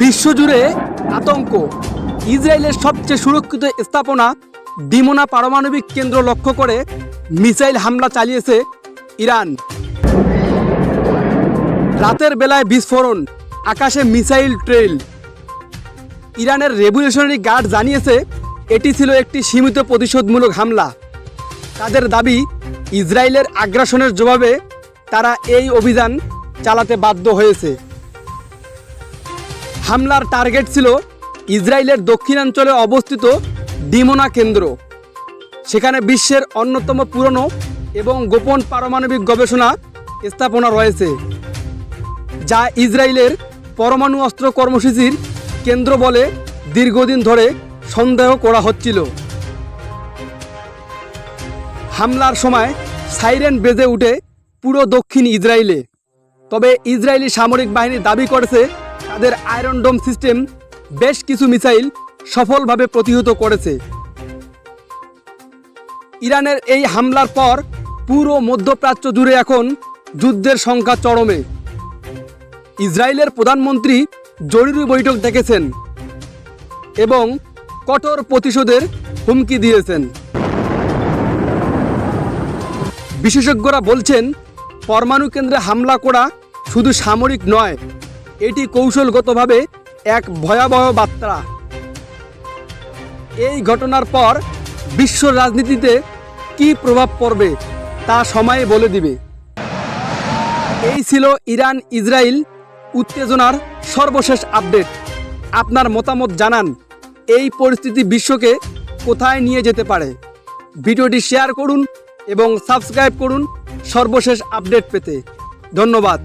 বিশ্বজুড়ে আতঙ্ক। ইসরায়েলের সবচেয়ে সুরক্ষিত স্থাপনা ডিমোনা পারমাণবিক কেন্দ্র লক্ষ্য করে মিসাইল হামলা চালিয়েছে ইরান। রাতের বেলায় বিস্ফোরণ, আকাশে মিসাইল ট্রেল ইরানের রেভলিউশনারি গার্ড জানিয়েছে, এটি ছিল একটি সীমিত প্রতিশোধমূলক হামলা। তাদের দাবি, ইসরায়েলের আগ্রাসনের জবাবে তারা এই অভিযান চালাতে বাধ্য হয়েছে। হামলার টার্গেট ছিল ইসরায়েলের দক্ষিণাঞ্চলে অবস্থিত ডিমোনা কেন্দ্র। সেখানে বিশ্বের অন্যতম পুরনো এবং গোপন পারমাণবিক গবেষণা স্থাপনা রয়েছে, যা ইসরায়েলের পরমাণু অস্ত্র কর্মসূচির কেন্দ্র বলে দীর্ঘদিন ধরে সন্দেহ করা হচ্ছিল। হামলার সময় সাইরেন বেজে উঠে পুরো দক্ষিণ ইসরায়েলে। তবে ইসরায়েলি সামরিক বাহিনী দাবি করেছে তাদের আয়রন ডোম সিস্টেম বেশ কিছু মিসাইল সফলভাবে প্রতিহত করেছে। ইরানের এই হামলার পর পুরো মধ্যপ্রাচ্য জুড়ে এখন যুদ্ধের সংখ্যা চরমে। ইসরায়েলের প্রধানমন্ত্রী জরুরি বৈঠক ডেকেছেন এবং কঠোর প্রতিশোধের হুমকি দিয়েছেন। বিশেষজ্ঞরা বলছেন, পরমাণু কেন্দ্রে হামলা করা শুধু সামরিক নয়, এটি কৌশলগতভাবে এক ভয়াবহ বার্তা। এই ঘটনার পর বিশ্ব রাজনীতিতে কী প্রভাব পড়বে তা সময়ে বলে দিবে। এই ছিল ইরান ইসরায়েল উত্তেজনার সর্বশেষ আপডেট। আপনার মতামত জানান। এই পরিস্থিতি বিশ্বকে কোথায় নিয়ে যেতে পারে? ভিডিওটি শেয়ার করুন এবং সাবস্ক্রাইব করুন সর্বশেষ আপডেট পেতে। ধন্যবাদ।